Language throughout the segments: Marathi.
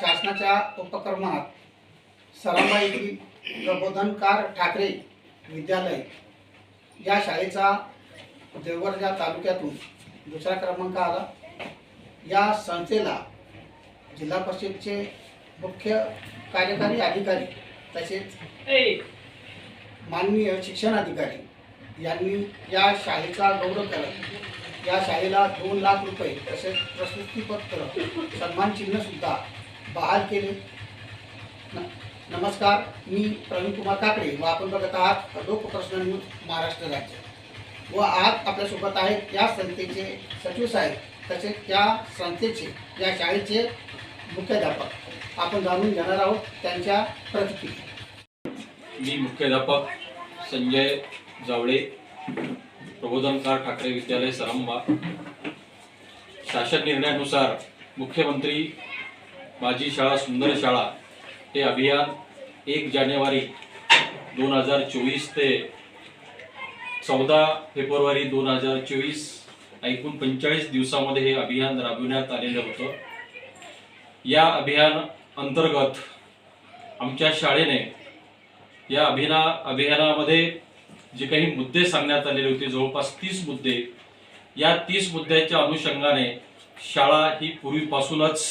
शासनाच्या उपक्रमात सरांबा प्रबोधनकार ठाकरे विद्यालय या शाळेचा देवगडच्या या तालुक्यातून दुसरा क्रमांक आला. या संस्थेला जिल्हा परिषदचे मुख्य कार्यकारी अधिकारी तसेच माननीय शिक्षण अधिकारी यांनी या शाळेचा गौरव करत या शाळेला दोन लाख रुपये तसेच प्रशस्तीपत्र सन्मान चिन्हसुद्धा बहाल केले. न- नमस्कार मी प्रवीण कुमार काकडे व आपण बघत आहात लोकप्रश्न न्यूज महाराष्ट्र राज्य. व आज आपल्यासोबत आहेत या संस्थेचे सचिव साहेब तसेच त्या संस्थेचे या शाळेचे मुख्याध्यापक. आपण जाणून घेणार आहोत त्यांच्या प्रतिक्रिया. मी मुख्याध्यापक संजय जावळे प्रबोधनकार ठाकरे विद्यालय सरंबा. शासन निर्णयानुसार मुख्यमंत्री माझी शाळा सुंदर शाळा हे अभियान एक जानेवारी दोन हजार चोवीस ते चौदा फेब्रुवारी दोन हजार चोवीस एकूण पंचेचाळीस दिवसामध्ये हे अभियान राबविण्यात आलेलं होतं. या अभियान अंतर्गत आमच्या शाळेने या अभिना अभियानामध्ये जे काही मुद्दे सांगण्यात आलेले होते जवळपास तीस मुद्दे या तीस मुद्द्याच्या अनुषंगाने शाळा ही पूर्वीपासूनच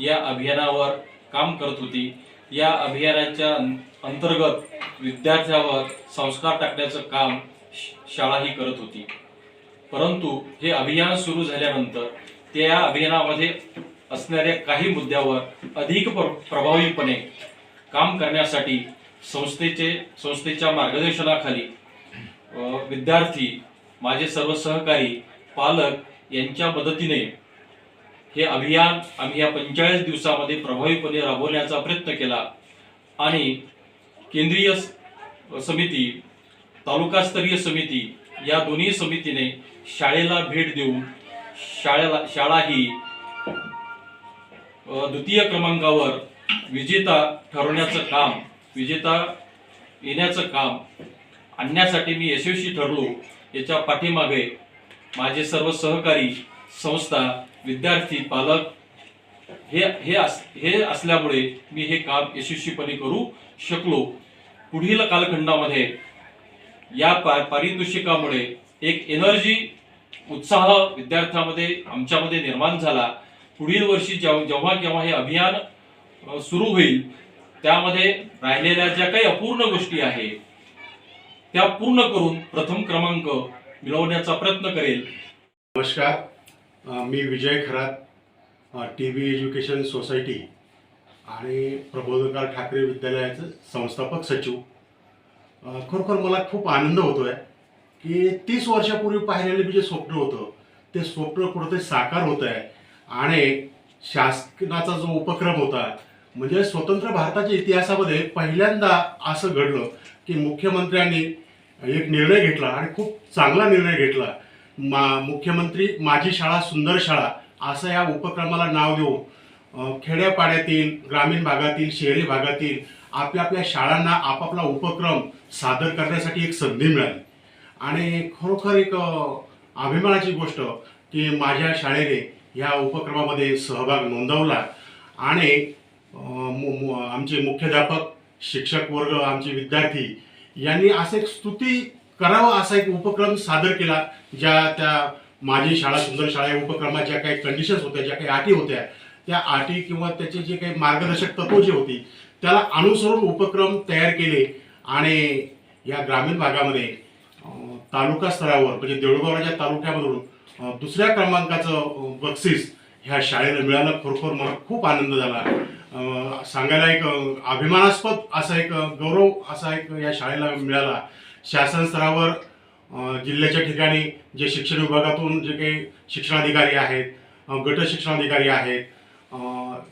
या अभियानावर काम करत होती. या अभियानाच्या अं- अंतर्गत विद्यार्थ्यावर संस्कार टाकण्याचं काम श- करत होती. परंतु हे अभियान सुरू झाल्यानंतर त्या अभियानामध्ये असणाऱ्या काही मुद्द्यावर अधिक प्र- प्रभावीपणे काम करण्यासाठी संस्थेचे संस्थेच्या मार्गदर्शनाखाली विद्यार्थी माझे सर्व सहकारी पालक यांच्या मदतीने हे अभियान आम्ही या पंचेचाळीस दिवसामध्ये प्रभावीपणे राबवण्याचा प्रयत्न केला. आणि केंद्रीय समिती तालुकास्तरीय समिती या दोन्ही समितीने शाळेला भेट देऊन शाळेला शाळा ही द्वितीय क्रमांकावर विजेता ठरवण्याचं काम विजेता येण्याचं काम आणण्यासाठी मी यशस्वी ठरलो. याच्या पाठीमागे माझे सर्व सहकारी संस्था विद्यार्थी पालक हे हे अस हे असल्यामुळे मी हे काम यशस्वीपणे करू शकलो. पुढील कालखंडामध्ये या पा पारितोषिकामुळे एक एनर्जी उत्साह विद्यार्थ्यांमध्ये आमच्यामध्ये निर्माण झाला. पुढील वर्षी जेव्हा जेव्हा केव्हा हे अभियान सुरू होईल त्यामध्ये राहिलेल्या ज्या काही अपूर्ण गोष्टी आहेत त्या पूर्ण करून प्रथम क्रमांक मिळवण्याचा प्रयत्न करेल. नमस्कार. मी Vijay Kharat T V education society आणि प्रबोधनकार ठाकरे विद्यालयाचं संस्थापक सचिव. खरोखर मला खूप आनंद होतो आहे की तीस वर्षापूर्वी पाहिलेलं मी जे स्वप्न होतं ते स्वप्न कुठंतरी साकार होत आहे आणि शासनाचा जो उपक्रम होता म्हणजे स्वतंत्र भारताच्या इतिहासामध्ये पहिल्यांदा असं घडलं की मुख्यमंत्र्यांनी एक निर्णय घेतला आणि खूप चांगला निर्णय घेतला. मा मुख्यमंत्री माझी शाळा सुंदर शाळा असं या उपक्रमाला नाव देऊन खेड्यापाड्यातील ग्रामीण भागातील शहरी भागातील आपल्या आपल्या शाळांना आपापला उपक्रम सादर करण्यासाठी एक संधी मिळाली. आणि खरोखर एक अभिमानाची गोष्ट की माझ्या शाळेने ह्या उपक्रमामध्ये सहभाग नोंदवला आणि मु- आमचे मुख्याध्यापक शिक्षक वर्ग आमचे विद्यार्थी यांनी असं एक स्तुती करावा असा एक उपक्रम सादर केला ज्या त्या माझी शाळा सुंदर शाळा या उपक्रमात ज्या काही कंडिशन्स होत्या ज्या काही अटी होत्या त्या अटी किंवा त्याचे जे काही मार्गदर्शक तत्व जे होती त्याला अनुसरून उपक्रम तयार केले आणि या ग्रामीण भागामध्ये तालुका स्तरावर म्हणजे देऊळगावच्या तालुक्यामधून दुसऱ्या क्रमांकाचं बक्षीस ह्या शाळेला मिळालं. खरोखर मला खूप आनंद झाला. सांगायला एक अभिमानास्पद असा एक गौरव असा एक या शाळेला मिळाला. शासन स्तरावर जिल्ह्याच्या ठिकाणी जे शिक्षण विभागातून जे काही शिक्षणाधिकारी आहेत गट शिक्षणाधिकारी आहेत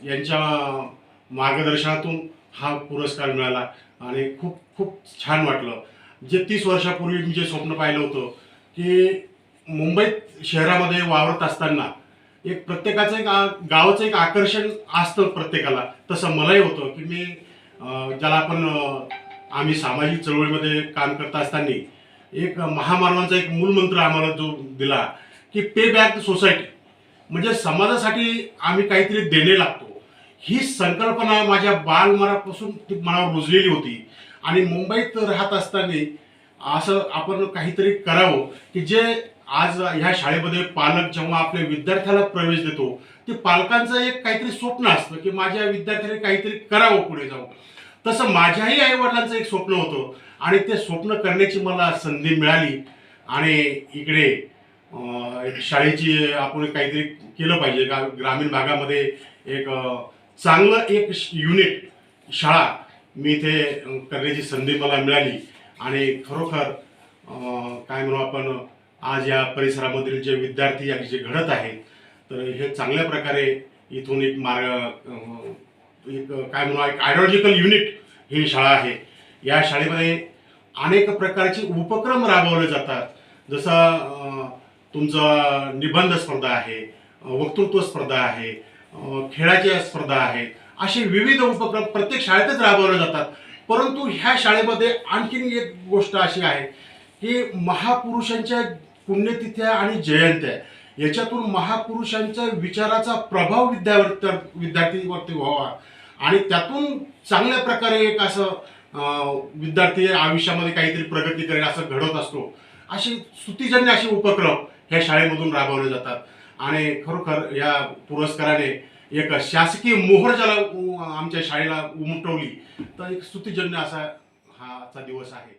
यांच्या मार्गदर्शनातून हा पुरस्कार मिळाला आणि खूप खूप छान वाटलं. जे तीस वर्षापूर्वी मी जे स्वप्न पाहिलं होतं की मुंबईत शहरामध्ये वावरत असताना एक प्रत्येकाचं एक गावचं गावाचं एक आकर्षण असतं प्रत्येकाला. तसं मलाही होतं की मी ज्याला आपण आम्ही सामाजिक चळवळीमध्ये काम करत असताना एक महामानवांचा एक मूलमंत्र आम्हाला जो दिला की पे बॅक सोसायटी म्हणजे समाजासाठी आम्ही काहीतरी देणे लागतो. ही संकल्पना माझ्या बालमनापासून ती मनावर रुजलेली होती. आणि मुंबईत राहत असताना असं आपण काहीतरी करावं की जे आज ह्या शाळेमध्ये पालक जेव्हा आपल्या विद्यार्थ्याला प्रवेश देतो ते पालकांचं एक काहीतरी स्वप्न असतं की माझ्या विद्यार्थ्याने काहीतरी करावं पुढे जाऊन. तसं माझ्याही आईवडिलांचं एक स्वप्न होतं. आणि ते स्वप्न करण्याची मला संधी मिळाली. आणि इकडे शाळेची आपण काहीतरी केलं पाहिजे. का ग्रामीण भागामध्ये एक चांगलं एक युनिट शाळा मी इथे करण्याची संधी मला मिळाली. आणि खरोखर काय म्हणू आपण आज या परिसरामधील जे विद्यार्थी जे घडत आहेत तर हे चांगल्या प्रकारे इथून एक मार्ग एक काय म्हणू एक आयडिओलॉजिकल युनिट ही शाळा आहे. या शाळेमध्ये अनेक प्रकारचे उपक्रम राबवले जातात. जसं तुमचा तुमचं निबंध स्पर्धा आहे वक्तृत्व स्पर्धा आहे खेळाच्या स्पर्धा आहेत असे विविध उपक्रम प्रत्येक शाळेतच राबवले जातात. परंतु ह्या शाळेमध्ये आणखीन एक गोष्ट अशी आहे की महापुरुषांच्या पुण्यतिथ्या आणि जयंत्या याच्यातून महापुरुषांच्या विचाराचा प्रभाव विद्यार्थी विद्यार्थीवरती व्हावा. आणि त्यातून चांगल्या प्रकारे एक असं विद्यार्थी आयुष्यामध्ये काहीतरी प्रगती करेल असं घडत असतो. अशी स्तुतीजन्य असे उपक्रम ह्या शाळेमधून राबवले जातात. आणि खरोखर या पुरस्काराने एक शासकीय मोहर ज्याला आमच्या शाळेला उमटवली तर एक स्तुतीजन्य असा हा दिवस आहे.